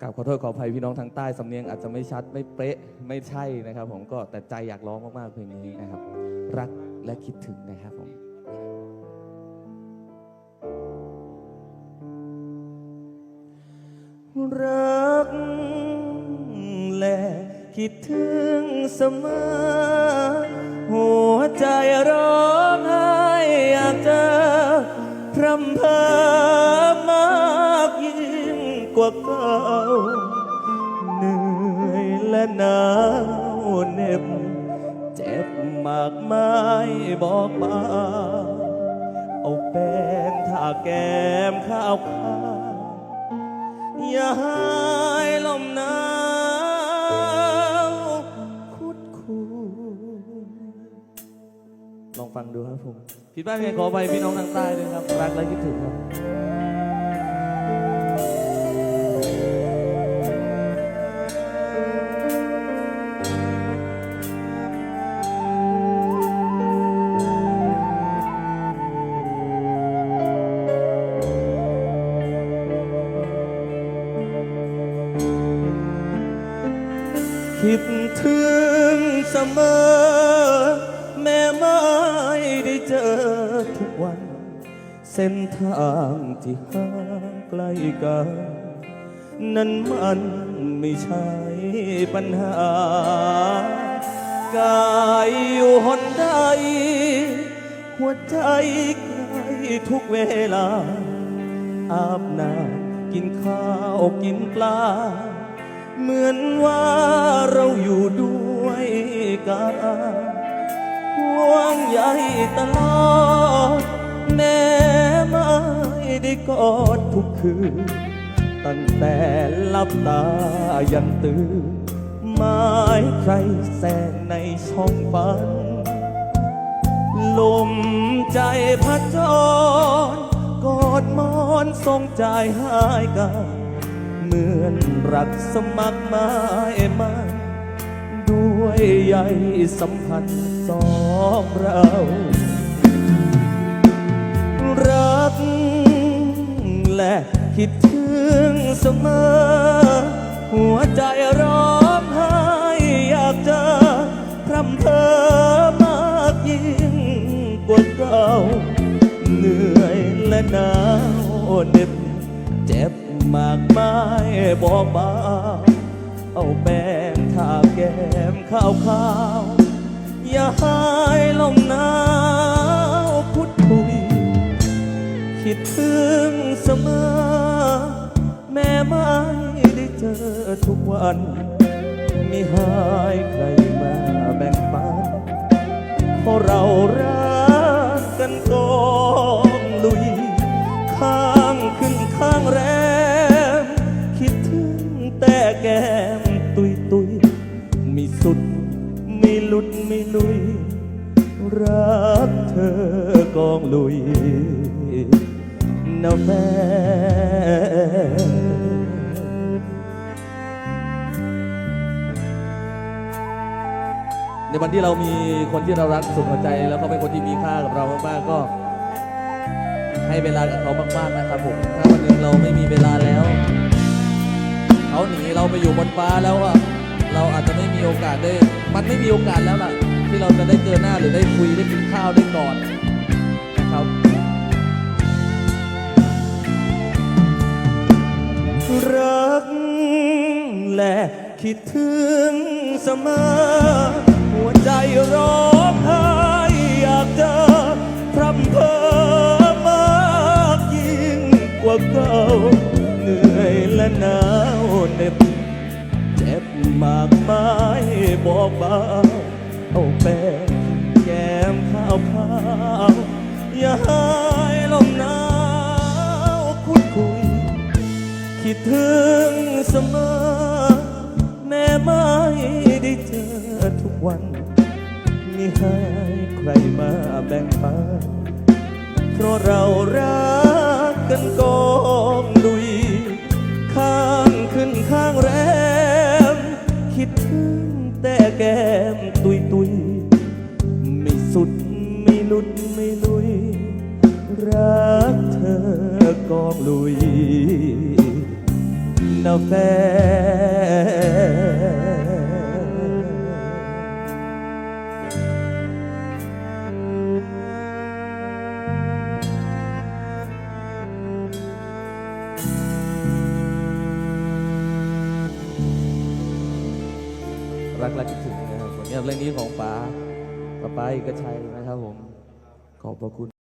กราบขอโทษขออภัยพี่น้องทางใต้สำเนียงอาจจะไม่ชัดไม่เป๊ะไม่ใช่นะครับ ผมก็แต่ใจอยากร้องมากๆเพลงนี้นะครับ รักและคิดถึงนะครับผมรักและคิดถึงเสมอ หัวใจร้องไห้อยากเจอพรำเพอ กว่าเก่าเหนื่อยและหนาวเหน็บ เจ็บมากมายบอกมา เอาแป้งทาแก้มข้าวขาอย่าให้ลมหนาวคุดคูลองฟังดูครับผม ผิดบ้างไงขอไปพี่น้องทางใต้ด้วยครับ รักและคิดถึงครับ คิดถึงเสมอ แม้ไม่ได้เจอทุกวัน เส้นทางที่ห่างไกลกัน นั้นมันไม่ใช่ปัญหากายอยู่หนใด หัวใจใกล้ทุกเวลา อาบน้ำกินข้าวกินปลา เหมือนว่าเราอยู่ด้วยกันห่วงใยตลอดแม้ไม่ได้กอดทุกคืน ตั้งแต่หลับตายันตื่นหมายใครแสงในช่องฝัน ลมใจพัดจรกอดมอนทรงใจหายกัน มือนรักสมัครมายมันด้วยใยสัมพันธ์สองเรา รักและคิดถึงเสมอ หัวใจร้องไห้อยากเจอพร่ำเพอมากยิ่งกว่าเก่าเหนื่อยและหนาวเหน็บเจ็บ มากมายบอกเบาเอาแป้งทาแก้มข้าวขาวอย่าให้ลมหนาวพุดคุย คิดถึงเสมอ แม้ไม่ได้เจอทุกวันไม่หายใครมาแบ่งปันเพราะเรารัก ธอกองลุยนะแม่ในวันที่เรามีคนที่เรารักสุดหัวใจ แล้วเขาเป็นคนที่มีค่ากับเรามากๆก็ ให้เวลากับเขามากๆนะครับผมถ้าวันหนึ่งเราไม่มีเวลาแล้ว เขาหนีเราไปอยู่บนฟ้าแล้วอะเราอาจจะไม่มีโอกาสได้ มันไม่มีโอกาสแล้วล่ะ ที่เราจะได้เจอหน้าหรือได้คุยได้กินข้าวได้กอดนะครับรักและคิดถึงเสมอ หัวใจร้องไห้อยากเจอพร่ำเพ้อมากยิ่งกว่าเก่าเหนื่อยและหนาวเหน็บเจ็บมากมายบอกบาเอา แปงแก้มขาวขาวอย่าให้ลมหนาวคุดคุย คิดถึงเสมอ แม้ไม่ได้เจอทุกวันมีให้ใครมาแบ่งปันเพราะเรารักกันกองดุย ข้างขึ้นข้างแรม คิดถึงแต่แก้ม นุดไม่ลุยรักเธอกองลุยนะแฟรักและคิดถึงนะครับผลงานเพลงนี้ของป๋าป๋าป้าเอกชัยนะครับผม ขอบพระคุณ